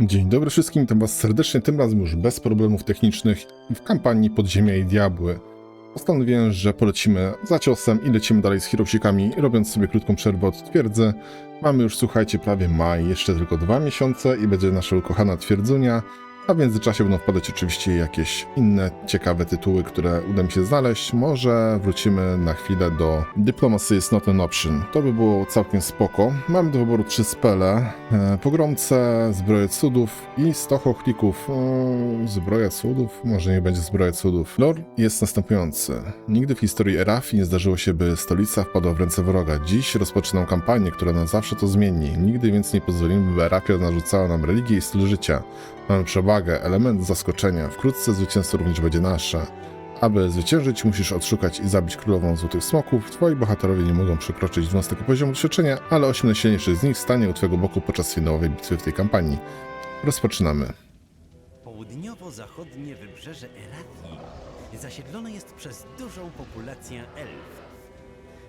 Dzień dobry wszystkim, witam was serdecznie, tym razem już bez problemów technicznych w kampanii Podziemia i Diabły. Postanowiłem, że polecimy za ciosem i lecimy dalej z Hiroshikami, robiąc sobie krótką przerwę od twierdzy. Mamy już, słuchajcie, prawie maj, jeszcze tylko dwa miesiące i będzie nasza ukochana twierdzunia, a w międzyczasie będą wpadać oczywiście jakieś inne ciekawe tytuły, które uda mi się znaleźć. Może wrócimy na chwilę do Diplomacy is not an option. To by było całkiem spoko. Mamy do wyboru trzy spele. E, pogromce, zbroje cudów i 100 chochlików. E, zbroja cudów? Może nie będzie zbroja cudów. Lore jest następujący. Nigdy w historii Erafi nie zdarzyło się, by stolica wpadła w ręce wroga. Dziś rozpoczynam kampanię, która na zawsze to zmieni. Nigdy więc nie pozwolimy, by Erafia narzucała nam religię i styl życia. Mamy przewagę, element zaskoczenia. Wkrótce zwycięstwo również będzie nasze. Aby zwyciężyć, musisz odszukać i zabić królową złotych smoków. Twoi bohaterowie nie mogą przekroczyć 12 poziomu doświadczenia, ale 8 najsilniejszych z nich stanie u twojego boku podczas finałowej bitwy w tej kampanii. Rozpoczynamy. Południowo-zachodnie wybrzeże Eratii zasiedlone jest przez dużą populację elfów.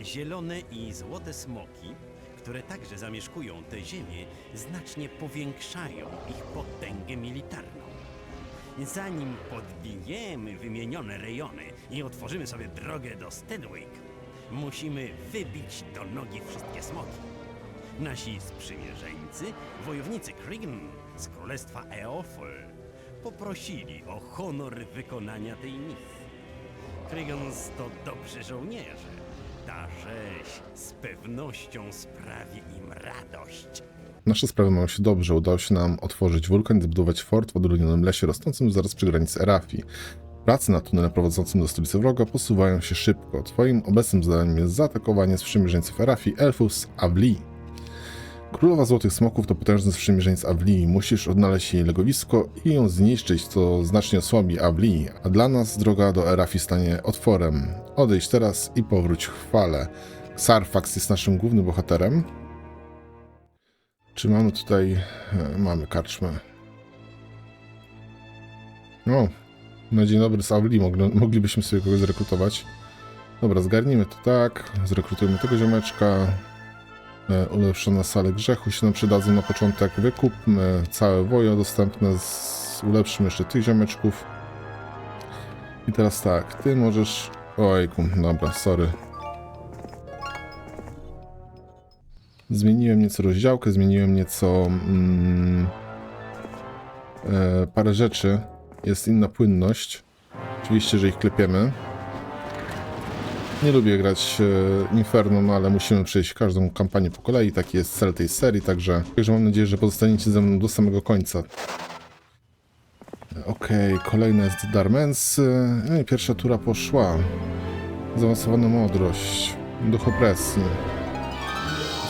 Zielone i złote smoki, które także zamieszkują te ziemię, znacznie powiększają ich potęgę militarną. Zanim podbijemy wymienione rejony i otworzymy sobie drogę do Stedwick, musimy wybić do nogi wszystkie smoki. Nasi sprzymierzeńcy, wojownicy Krigan z królestwa Eofol, poprosili o honor wykonania tej misji. Krigans to dobrzy żołnierze. Ta rzeź z pewnością sprawi im radość. Nasze sprawy mają się dobrze. Udało się nam otworzyć wulkan i zbudować fort w odludnionym lesie rosnącym zaraz przy granicy Erafii. Prace na tunelem prowadzącym do stolicy wroga posuwają się szybko. Twoim obecnym zadaniem jest zaatakowanie sprzymierzeńców Erafii, elfów z Avli. Królowa Złotych Smoków to potężny sprzymierzeńc Avli. Musisz odnaleźć jej legowisko i ją zniszczyć, co znacznie osłabi Avli, a dla nas droga do Erafii stanie otworem. Odejdź teraz i powróć chwale. Sarfax jest naszym głównym bohaterem. Czy mamy tutaj... e, Mamy karczmę. O, na dzień dobry z Avli mogli, moglibyśmy sobie kogoś zrekrutować. Dobra, zgarnijmy to tak. Zrekrutujmy tego ziomeczka. E, Ulepszone sale grzechu się nam przydadzą na początek. Wykupmy całe wojo dostępne. Z... Ulepszymy jeszcze tych ziomeczków. I teraz tak, ty możesz... Ojku, dobra, sorry. Zmieniłem nieco rozdziałkę, zmieniłem nieco mm, e, parę rzeczy. Jest inna płynność. Oczywiście, że ich klepiemy. Nie lubię grać e, Inferno, no ale musimy przejść każdą kampanię po kolei. Taki jest cel tej serii, także, także mam nadzieję, że pozostaniecie ze mną do samego końca. E, Okej, kolejna jest Darmens. I pierwsza tura poszła. Zaawansowana mądrość. Duch opresji.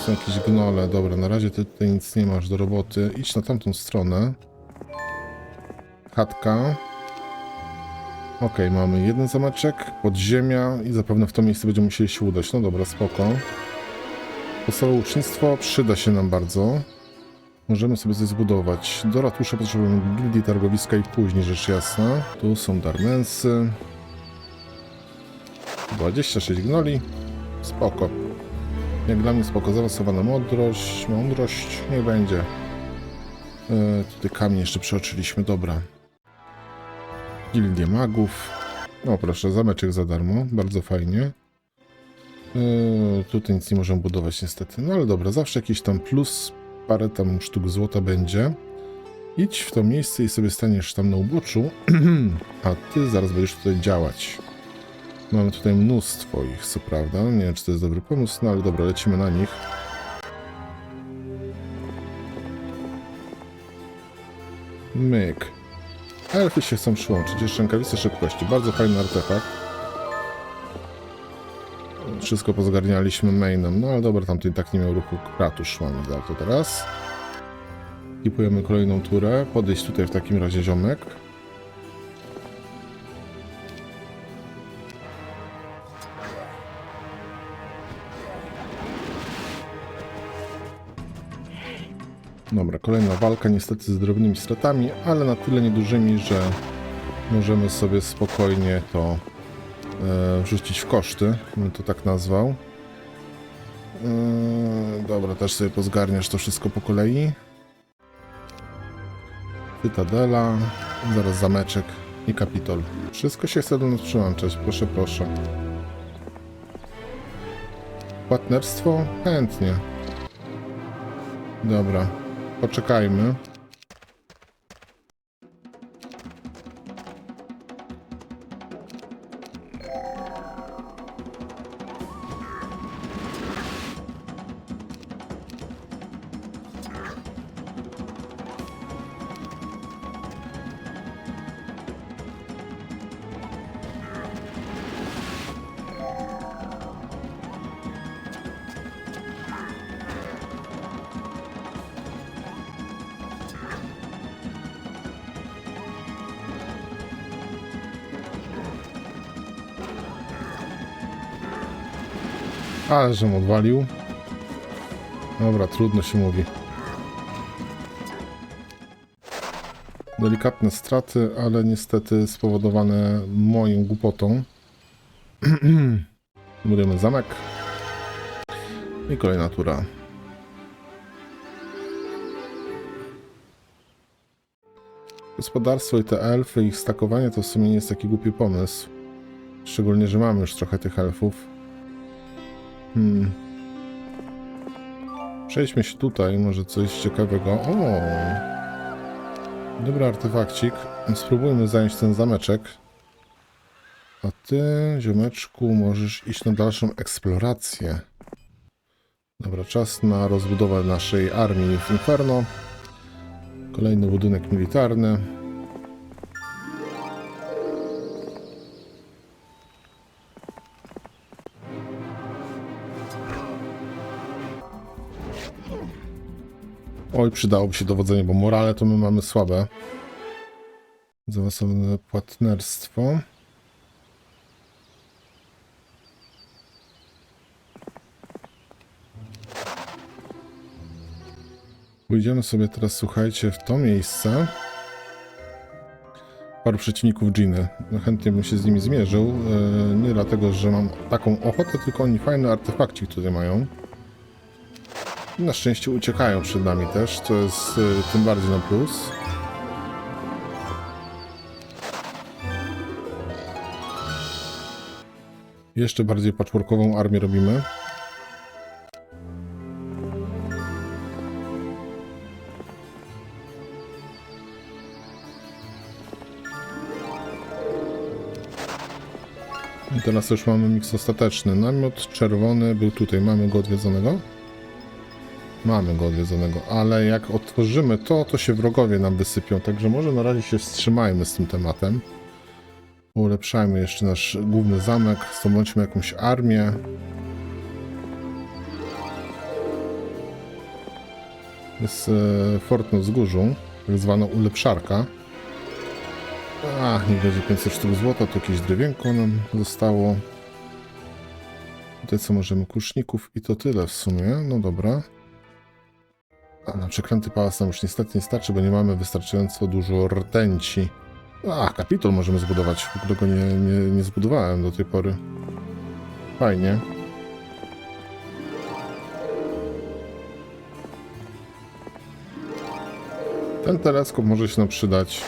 Są jakieś gnole. Dobra, na razie ty tutaj nic nie masz do roboty. Idź na tamtą stronę. Chatka. Okej, mamy jeden zameczek, podziemia i zapewne w to miejsce będziemy musieli się udać. No dobra, spoko. Podstawowe ucznictwo przyda się nam bardzo. Możemy sobie coś zbudować. Do ratusza potrzebujemy gildii, targowiska i później, rzecz jasna. Tu są darmensy. 26 gnoli. Spoko. Jak dla mnie spoko. Zaawansowana mądrość. Mądrość. Niech będzie. Yy, tutaj kamień jeszcze przeoczyliśmy. Dobra. Gildię magów. O proszę, zameczek za darmo. Bardzo fajnie. Yy, tutaj nic nie możemy budować niestety. No ale dobra, zawsze jakiś tam plus, parę tam sztuk złota będzie. Idź w to miejsce i sobie staniesz tam na uboczu, a ty zaraz będziesz tutaj działać. Mamy tutaj mnóstwo ich, co prawda. Nie wiem, czy to jest dobry pomysł, no ale dobra, lecimy na nich. Myk. Elfy się chcą przyłączyć. Jeszcze rękawice szybkości. Bardzo fajny artefakt. Wszystko pozgarnialiśmy mainem. No ale dobra, tamty i tak nie miał ruchu kratusz. Mamy za to teraz. Kipujemy kolejną turę. Podejść tutaj w takim razie ziomek. Dobra, kolejna walka niestety z drobnymi stratami, ale na tyle niedużymi, że możemy sobie spokojnie to e, wrzucić w koszty, bym to tak nazwał. E, dobra, też sobie pozgarniasz to wszystko po kolei. Cytadela, zaraz zameczek i kapitol. Wszystko się chce do nas przyłączać, proszę, proszę. Płatnerstwo? Chętnie. Dobra, poczekajmy. Ale żem odwalił. Dobra, trudno się mówi. Delikatne straty, ale niestety spowodowane moją głupotą. Budujemy zamek. I kolejna tura. Gospodarstwo i te elfy, ich stakowanie to w sumie nie jest taki głupi pomysł. Szczególnie, że mamy już trochę tych elfów. Hmm. Przejdźmy się tutaj, może coś ciekawego. O! Dobry artefakcik. Spróbujmy zająć ten zameczek. A ty, ziomeczku, możesz iść na dalszą eksplorację. Dobra, czas na rozbudowę naszej armii w Inferno. Kolejny budynek militarny. Oj, przydałoby się dowodzenie, bo morale to my mamy słabe. Zaawansowane płatnerstwo. Pójdziemy sobie teraz, słuchajcie, w to miejsce. Paru przeciwników Giny. No, Chętnie bym się z nimi zmierzył. e, Nie dlatego, że mam taką ochotę, tylko oni fajny artefakcik tutaj mają. Na szczęście uciekają przed nami też, co jest y, tym bardziej na plus. Jeszcze bardziej patchworkową armię robimy. I teraz już mamy miks ostateczny. Namiot czerwony był tutaj. Mamy go odwiedzonego? Mamy go odwiedzonego, ale jak otworzymy to, to się wrogowie nam wysypią, także może na razie się wstrzymajmy z tym tematem. Ulepszajmy jeszcze nasz główny zamek, zdobądźmy jakąś armię. Jest e, fort na wzgórzu, tak zwana ulepszarka. Ach, niech będzie 500 sztuk złota, to jakieś drewienko nam zostało. Tutaj co możemy, kuszników i to tyle w sumie, no dobra. A na przekręty pałac nam już niestety nie starczy, bo nie mamy wystarczająco dużo rtęci. A, kapitol możemy zbudować, w ogóle go nie, nie, nie zbudowałem do tej pory. Fajnie. Ten teleskop może się nam przydać.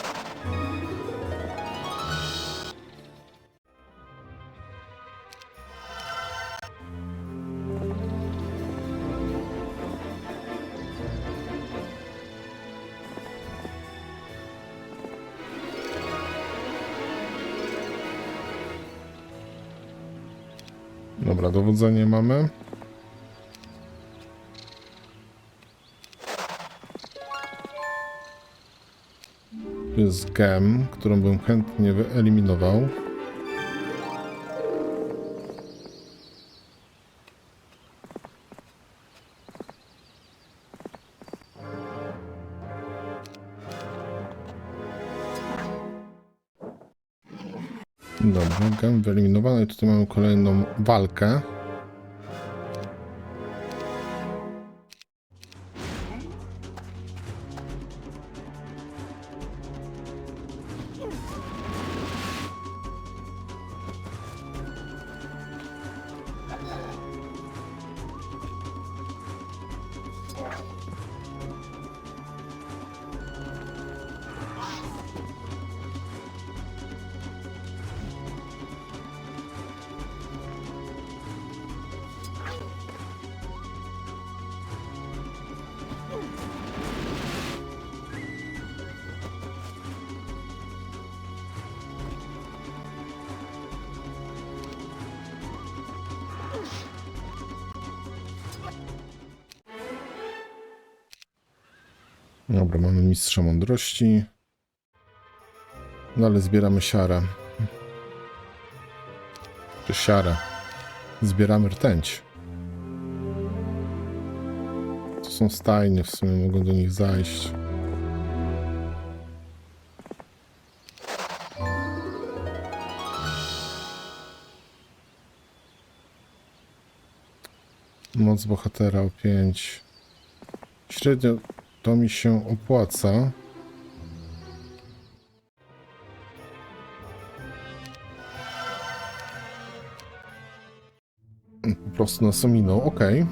Dowodzenie mamy. Tu jest gem, którą bym chętnie wyeliminował. Dobra, gem wyeliminowany. Tutaj mamy kolejną walkę. Dobra, mamy mistrza mądrości. Dalej zbieramy siarę. Czy siarę. Zbieramy rtęć. To są stajnie, w sumie mogą do nich zajść. Moc bohatera o 5. Średnio to mi się opłaca. Po prostu nas ominął, okej.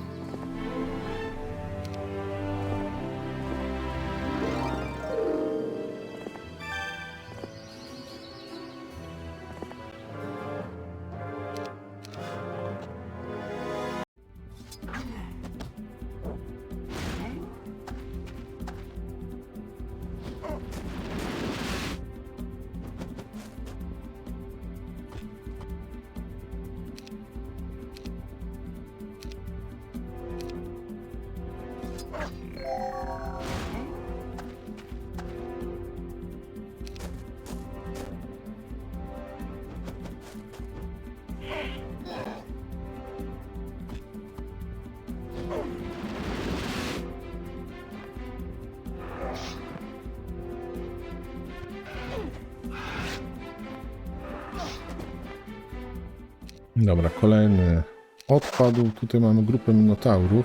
Dobra, kolejny odpadł. Tutaj mamy grupę minotaurów.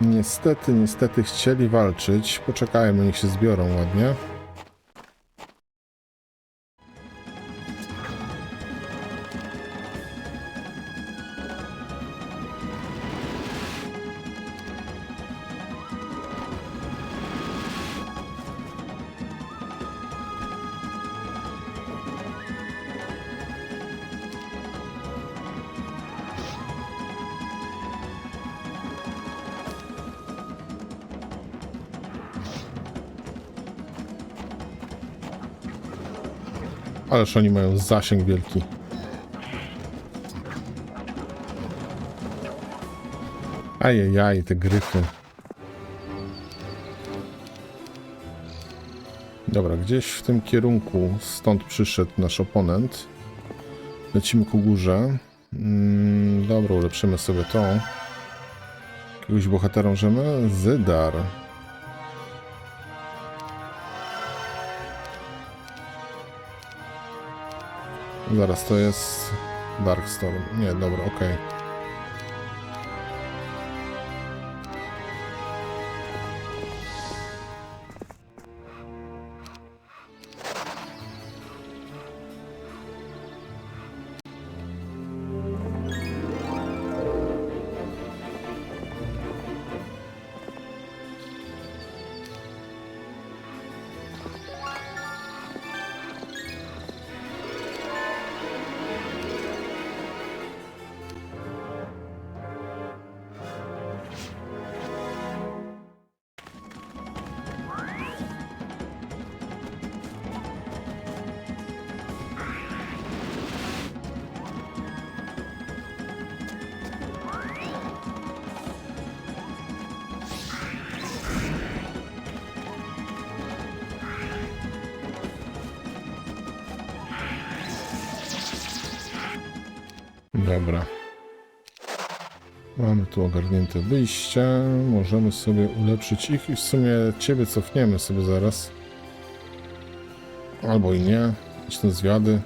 Niestety, niestety chcieli walczyć. Poczekajmy, niech się zbiorą ładnie. Ależ oni mają zasięg wielki. Ajajaj, te gryfy. Dobra, gdzieś w tym kierunku stąd przyszedł nasz oponent. Lecimy ku górze. Mm, dobra, ulepszymy sobie to. Jakiegoś bohatera możemy? Zydar. Zaraz, to jest Darkstorm. Nie, dobra, okej. Dobra. Mamy tu ogarnięte wyjście. Możemy sobie ulepszyć ich i w sumie ciebie cofniemy sobie zaraz. Albo i nie. Idź ten zwiady.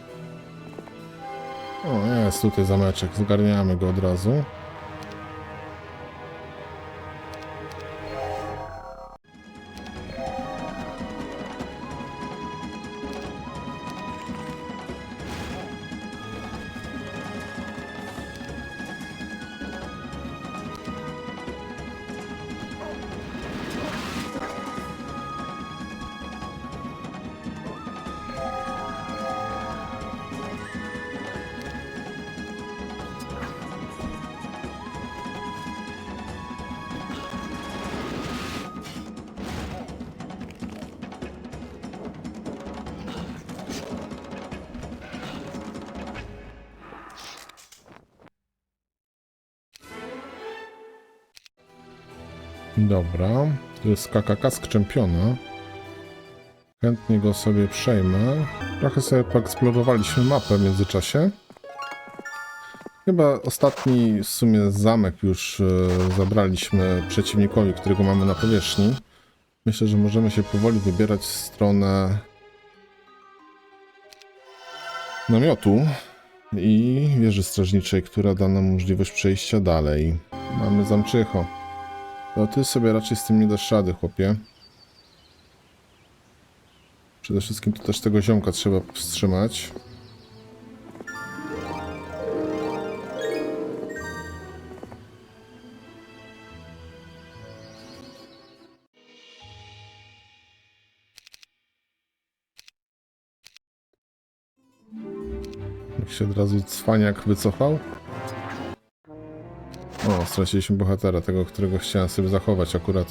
O, jest tutaj zameczek. Zgarniamy go od razu. Dobra. To jest KKK skrzępiona. Chętnie go sobie przejmę. Trochę sobie poeksplorowaliśmy mapę w międzyczasie. Chyba ostatni w sumie zamek już e, zabraliśmy przeciwnikowi, którego mamy na powierzchni. Myślę, że możemy się powoli wybierać w stronę namiotu i wieży strażniczej, która da nam możliwość przejścia dalej. Mamy zamczycho. To ty sobie raczej z tym nie dasz rady, chłopie. Przede wszystkim to też tego ziomka trzeba wstrzymać. Jak się od razu cwaniak wycofał. O, straciliśmy bohatera, tego, którego chciałem sobie zachować akurat.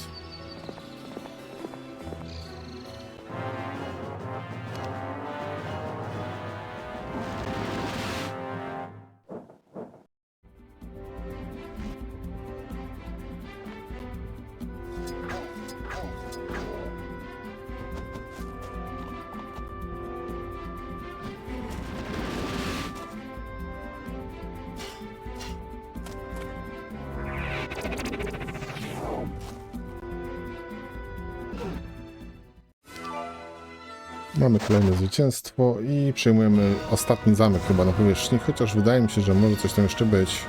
Kolejne zwycięstwo i przejmujemy ostatni zamek chyba na powierzchni, chociaż wydaje mi się, że może coś tam jeszcze być.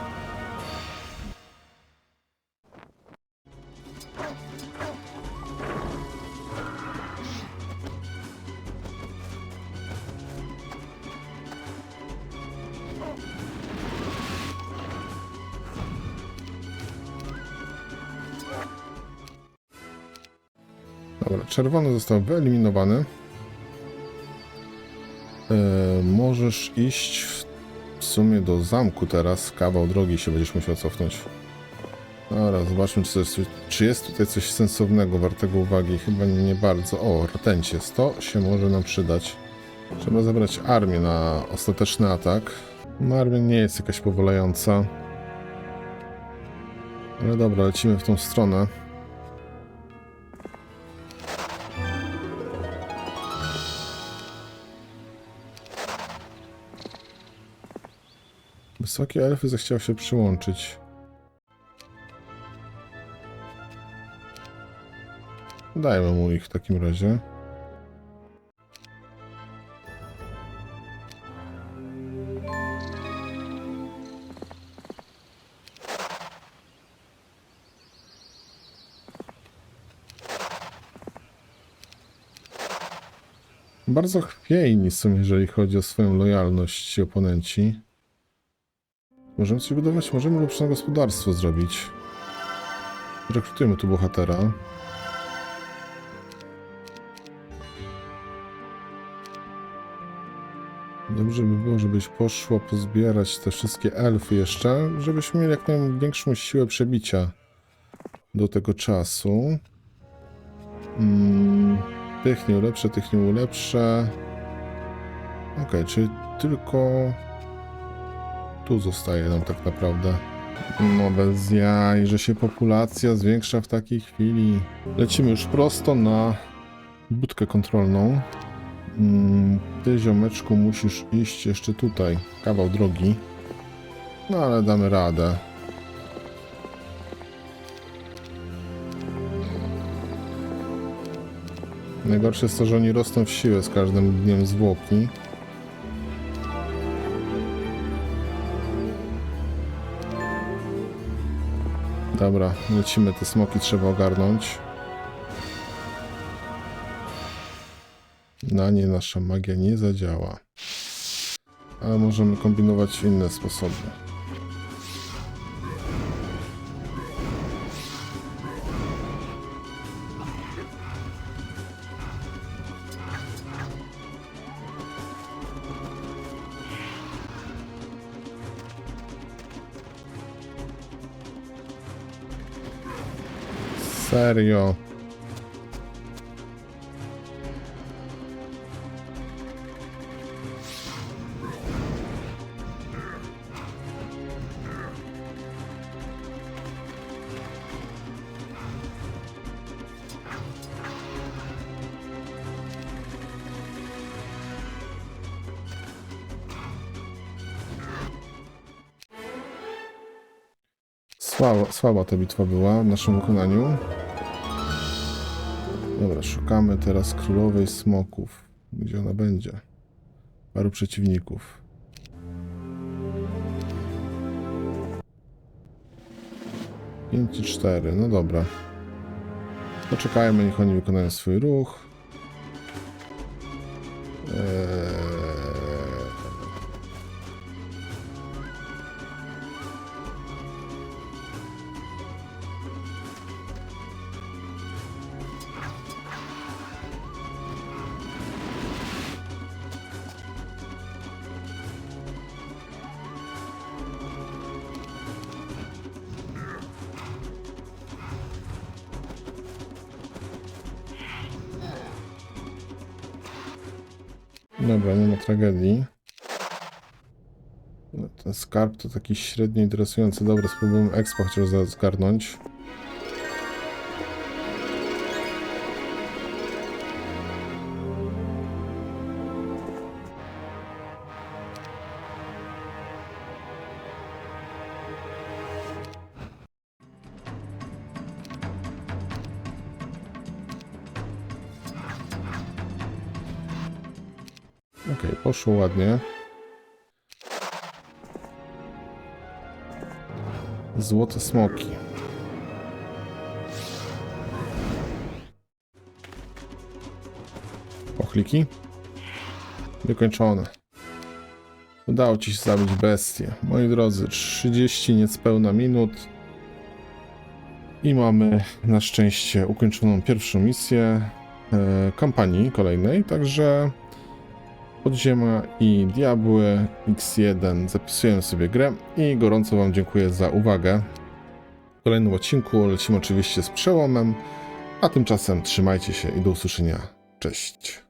Dobra, czerwony został wyeliminowany. E, możesz iść w, sumie do zamku teraz. Kawał drogi się będziesz musiał cofnąć. Dobra, zobaczmy, czy, coś, czy jest tutaj coś sensownego, wartego uwagi. Chyba nie bardzo. O, rtencie. To się może nam przydać. Trzeba zabrać armię na ostateczny atak. No, armia nie jest jakaś powalająca. Ale dobra, lecimy w tą stronę. Wysokie elfy zechciały się przyłączyć. Dajmy mu ich w takim razie. Bardzo chwiejni są, jeżeli chodzi o swoją lojalność ci oponenci. Możemy coś budować? Możemy lepsze gospodarstwo zrobić. Rekrutujemy tu bohatera. Dobrze by było, żebyś poszło pozbierać te wszystkie elfy jeszcze, żebyśmy mieli jak największą siłę przebicia do tego czasu. Mm, tych nie ulepszę, tych. Okej, czyli tylko tu zostaje nam tak naprawdę. No bez jaj, że się populacja zwiększa w takiej chwili. Lecimy już prosto na budkę kontrolną. Mm, Ty ziomeczku musisz iść jeszcze tutaj, kawał drogi. No ale damy radę. Najgorsze jest to, że oni rosną w siłę z każdym dniem zwłoki. Dobra, lecimy, te smoki trzeba ogarnąć. Na nie nasza magia nie zadziała. Ale możemy kombinować inne sposoby. Serio. Słaba ta bitwa była w naszym wykonaniu. Dobra, szukamy teraz królowej smoków. Gdzie ona będzie? Paru przeciwników. Pięć i cztery, no dobra. Poczekajmy, niech oni wykonają swój ruch. Eee... Dobra, nie ma tragedii. No, Ten skarb to taki średnio interesujący. Dobra, spróbujemy expa chociaż zgarnąć. Poszło ładnie. Złote smoki. Pochliki. Wykończone. Udało ci się zabić bestię. Moi drodzy, 30 niespełna minut. I mamy na szczęście ukończoną pierwszą misję e, kampanii kolejnej, także Podziemia i Diabły X1 zapisuję sobie grę i gorąco Wam dziękuję za uwagę. W kolejnym odcinku lecimy oczywiście z przełomem, a tymczasem trzymajcie się i do usłyszenia. Cześć.